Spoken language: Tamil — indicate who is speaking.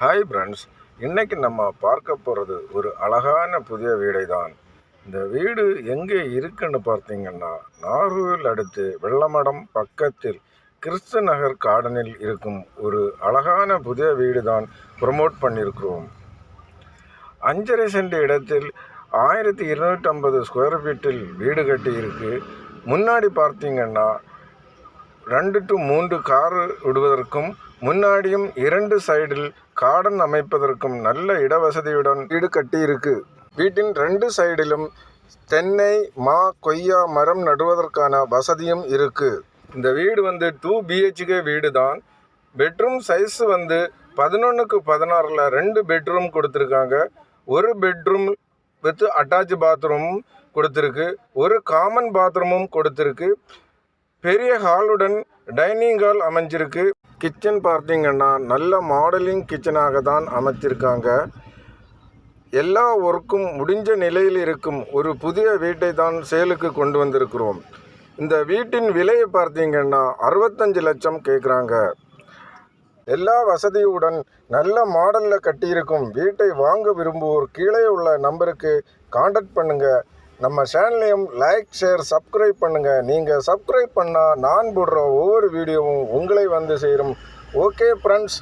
Speaker 1: ஹாய் ஃப்ரெண்ட்ஸ் இன்றைக்கி நம்ம பார்க்க போகிறது ஒரு அழகான புதிய வீடை தான் இந்த வீடு எங்கே இருக்குன்னு பார்த்தீங்கன்னா நாகூரில் அடுத்து வெள்ளமடம் பக்கத்தில் கிறிஸ்து நகர் கார்டனில் இருக்கும் ஒரு அழகான புதிய வீடு தான் ப்ரொமோட் பண்ணியிருக்கிறோம். அஞ்சரை சென்ட் இடத்தில் ஆயிரத்தி இருநூற்றம்பது ஸ்கொயர் ஃபீட்டில் வீடு கட்டியிருக்கு. முன்னாடி பார்த்தீங்கன்னா ரெண்டு டு மூன்று கார் விடுவதற்கும் முன்னாடியும் இரண்டு சைடில் கார்டன் அமைப்பதற்கும் நல்ல இடவசதியுடன் வீடு கட்டியிருக்கு. வீட்டின் ரெண்டு சைடிலும் தென்னை மா கொய்யா மரம் நடுவதற்கான வசதியும் இருக்கு. இந்த வீடு வந்து டூ பிஹெச்கே வீடு தான் பெட்ரூம் சைஸ் வந்து பதினொன்றுக்கு பதினாறில் ரெண்டு பெட்ரூம் கொடுத்துருக்காங்க. ஒரு பெட்ரூம் வித் அட்டாச் பாத்ரூமும் கொடுத்துருக்கு. ஒரு காமன் பாத்ரூமும் கொடுத்துருக்கு. பெரிய ஹாலுடன் டைனிங் ஹால் அமைஞ்சிருக்கு. கிச்சன் பார்த்திங்கன்னா நல்ல மாடலிங் கிச்சனாக தான் அமைச்சிருக்காங்க எல்லா ஒர்க்கும் முடிஞ்ச நிலையில் இருக்கும் ஒரு புதிய வீட்டை தான் சேலுக்கு கொண்டு வந்திருக்கிறோம். இந்த வீட்டின் விலையை பார்த்தீங்கன்னா அறுபத்தஞ்சு லட்சம் கேட்குறாங்க. எல்லா வசதியுடன் நல்ல மாடலில் கட்டியிருக்கும் வீட்டை வாங்க விரும்புவோர் கீழே உள்ள நம்பருக்கு காண்டக்ட் பண்ணுங்கள் நம்ம சேனலையும் லைக் ஷேர் சப்ஸ்கிரைப் பண்ணுங்கள் நீங்கள் சப்ஸ்கிரைப் பண்ணால் நான் போடுற ஒவ்வொரு வீடியோவும் உங்களை வந்து சேரும். Okay friends